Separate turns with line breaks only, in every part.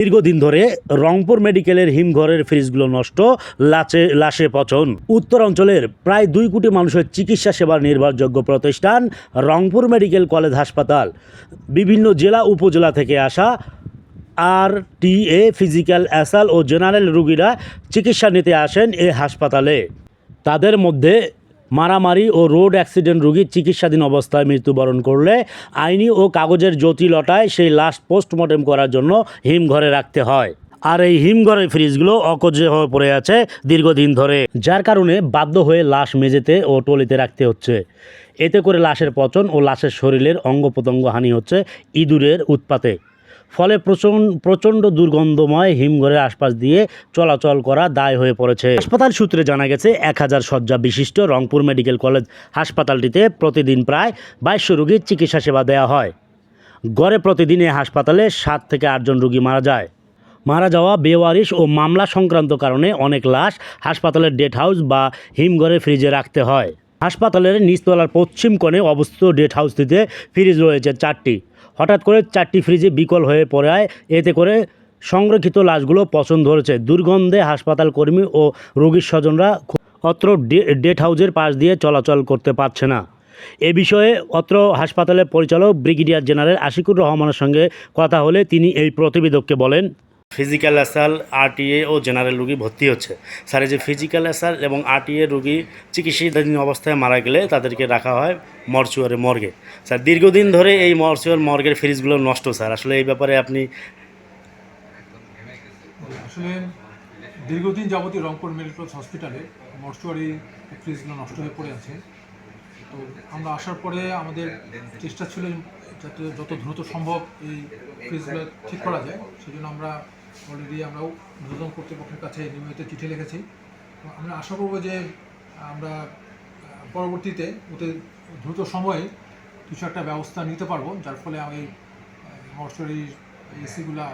দীর্ঘদিন ধরে রংপুর মেডিকেলের হিমঘরের ফ্রিজগুলো নষ্ট, লাচে লাশে পচন। উত্তর অঞ্চলের প্রায় দুই কোটি মানুষের চিকিৎসা সেবার নির্ভরযোগ্য প্রতিষ্ঠান রংপুর মেডিকেল কলেজ হাসপাতাল। বিভিন্ন জেলা উপজেলা থেকে আসা আর টি এ ফিজিক্যাল, অ্যাসাল ও জেনারেল রুগীরা চিকিৎসা নিতে আসেন এ হাসপাতালে। তাদের মধ্যে মারামারি ও রোড অ্যাক্সিডেন্ট রোগী চিকিৎসাধীন অবস্থায় মৃত্যুবরণ করলে আইনি ও কাগজের জটিলতায় সেই লাশ পোস্টমর্টেম করার জন্য হিমঘরে রাখতে হয়। আর এই হিমঘরের ফ্রিজগুলো অকজে হয়ে পড়ে আছে দীর্ঘদিন ধরে, যার কারণে বাধ্য হয়ে লাশ মেঝেতে ও টলিতে রাখতে হচ্ছে। এতে করে লাশের পচন ও লাশের শরীরের অঙ্গ প্রত্যঙ্গ হানি হচ্ছে ইঁদুরের উৎপাতে। ফলে প্রচণ্ড প্রচণ্ড দুর্গন্ধময় হিমঘরের আশপাশ দিয়ে চলাচল করা দায় হয়ে পড়েছে। হাসপাতাল সূত্রে জানা গেছে, এক হাজার শয্যা বিশিষ্ট রংপুর মেডিকেল কলেজ হাসপাতালটিতে প্রতিদিন প্রায় বাইশশো রোগীর চিকিৎসা সেবা দেওয়া হয়। গড়ে প্রতিদিন এই হাসপাতালে সাত থেকে আটজন রোগী মারা যায়। মারা যাওয়া বেওয়ারিশ ও মামলা সংক্রান্ত কারণে অনেক লাশ হাসপাতালের ডেট হাউস বা হিমঘরে ফ্রিজে রাখতে হয়। হাসপাতালের নিচতলার পশ্চিম কোণে অবস্থিত ডেট হাউসটিতে ফ্রিজ রয়েছে চারটি। হঠাৎ করে চারটি ফ্রিজে বিকল হয়ে পড়ায়। এতে করে সংরক্ষিত লাশগুলো পছন্দ ধরেছে। দুর্গন্ধে হাসপাতাল কর্মী ও রোগীর স্বজনরা অত্র ডেট হাউজের পাশ দিয়ে চলাচল করতে পারছে না। এ বিষয়ে অত্র হাসপাতালের পরিচালক ব্রিগেডিয়ার জেনারেল আশিকুর রহমানের সঙ্গে কথা হলে তিনি এই প্রতিবেদককে বলেন ফিজিক্যাল অ্যাসাল আরটিএ ও জেনারেল রোগী ভর্তি হচ্ছে। স্যার যে ফিজিক্যাল অ্যাসাল এবং আরটিএ রুগী চিকিৎসাধীন অবস্থায় মারা গেলে তাদেরকে রাখা হয় মর্চুয়ারে মর্গে। স্যার, দীর্ঘদিন ধরে এই মর্চুয়ার মর্গের ফ্রিজগুলো নষ্ট, স্যার। আসলে এই ব্যাপারে আপনি
আসলে দীর্ঘদিন যাবতীয় রংপুর মেডিকেল হসপিটালে মর্চুয়ারি ফ্রিজগুলো নষ্ট হয়ে পড়ে আছে। তো আমরা আসার পরে আমাদের চেষ্টা ছিল যাতে যত দ্রুত সম্ভব এই ফ্রিজগুলো ঠিক করা যায়, সেজন্য আমরা অলরেডি আমরাও ঊর্ধ্বতন কর্তৃপক্ষের কাছে নিয়মিত চিঠি লিখেছি। আমরা আশা করব যে, আমরা পরবর্তীতে ওতে দ্রুত সময়ে কিছু একটা ব্যবস্থা নিতে পারব, যার ফলে এই মর্চুয়ারি এসিগুলা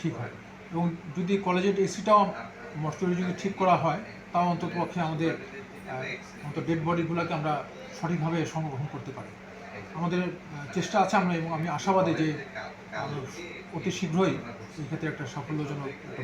ঠিক হয়। এবং যদি কলেজের এসিটাও মর্চুয়ারি যদি ঠিক করা হয়, তাও অন্ততপক্ষে আমাদের অন্তত ডেড বডিগুলোকে আমরা সঠিকভাবে সংরক্ষণ করতে পারি। আমাদের চেষ্টা আছে, আমরা এবং আমি আশাবাদী যে অতি শীঘ্রই এই ক্ষেত্রে একটা সাফল্যজনক একটা।